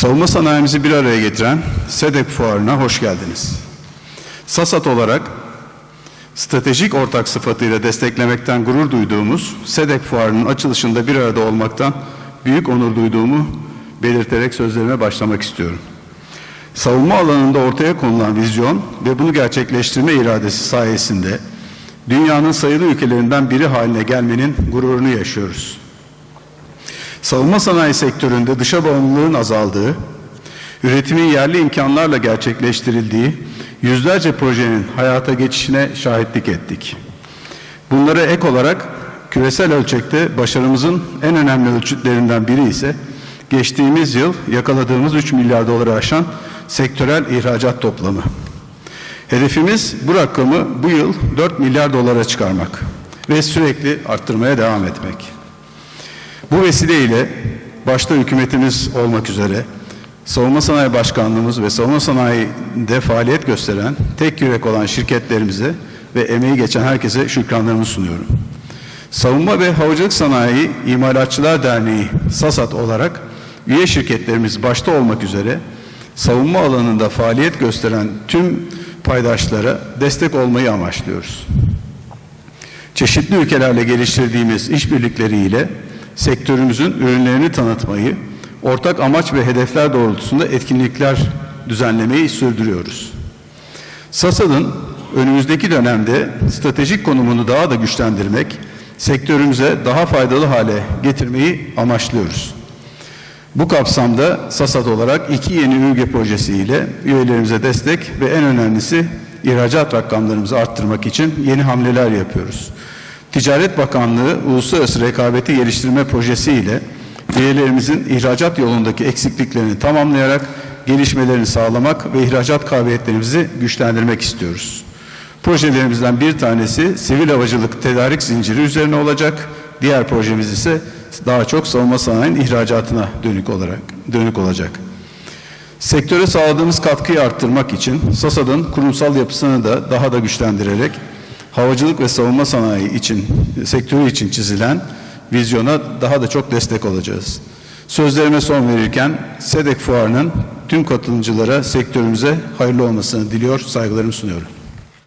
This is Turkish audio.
Savunma sanayimizi bir araya getiren SEDEP fuarına hoş geldiniz. SASAT olarak stratejik ortak sıfatıyla desteklemekten gurur duyduğumuz SEDEP fuarının açılışında bir arada olmaktan büyük onur duyduğumu belirterek sözlerime başlamak istiyorum. Savunma alanında ortaya konulan vizyon ve bunu gerçekleştirme iradesi sayesinde dünyanın sayılı ülkelerinden biri haline gelmenin gururunu yaşıyoruz. Savunma sanayi sektöründe dışa bağımlılığın azaldığı, üretimin yerli imkanlarla gerçekleştirildiği yüzlerce projenin hayata geçişine şahitlik ettik. Bunlara ek olarak küresel ölçekte başarımızın en önemli ölçütlerinden biri ise geçtiğimiz yıl yakaladığımız 3 milyar doları aşan sektörel ihracat toplamı. Hedefimiz bu rakamı bu yıl 4 milyar dolara çıkarmak ve sürekli arttırmaya devam etmek. Bu vesileyle başta hükümetimiz olmak üzere Savunma Sanayi Başkanlığımız ve savunma sanayinde faaliyet gösteren tek yürek olan şirketlerimize ve emeği geçen herkese şükranlarımı sunuyorum. Savunma ve Havacılık Sanayi İmalatçılar Derneği SASAT olarak üye şirketlerimiz başta olmak üzere savunma alanında faaliyet gösteren tüm paydaşlara destek olmayı amaçlıyoruz. Çeşitli ülkelerle geliştirdiğimiz işbirlikleriyle sektörümüzün ürünlerini tanıtmayı, ortak amaç ve hedefler doğrultusunda etkinlikler düzenlemeyi sürdürüyoruz. SASAD'ın önümüzdeki dönemde stratejik konumunu daha da güçlendirmek, sektörümüze daha faydalı hale getirmeyi amaçlıyoruz. Bu kapsamda SASAD olarak iki yeni ÜRGE projesiyle üyelerimize destek ve en önemlisi ihracat rakamlarımızı arttırmak için yeni hamleler yapıyoruz. Ticaret Bakanlığı Uluslararası Rekabeti Geliştirme Projesi ile üyelerimizin ihracat yolundaki eksikliklerini tamamlayarak gelişmelerini sağlamak ve ihracat kabiliyetlerimizi güçlendirmek istiyoruz. Projelerimizden bir tanesi sivil havacılık tedarik zinciri üzerine olacak. Diğer projemiz ise daha çok savunma sanayinin ihracatına dönük olarak dönük olacak. Sektöre sağladığımız katkıyı arttırmak için SASAD'ın kurumsal yapısını da daha da güçlendirerek havacılık ve savunma sanayi için sektörü için çizilen vizyona daha da çok destek olacağız. Sözlerime son verirken SEDEK fuarının tüm katılımcılara, sektörümüze hayırlı olmasını diliyor, saygılarımı sunuyorum.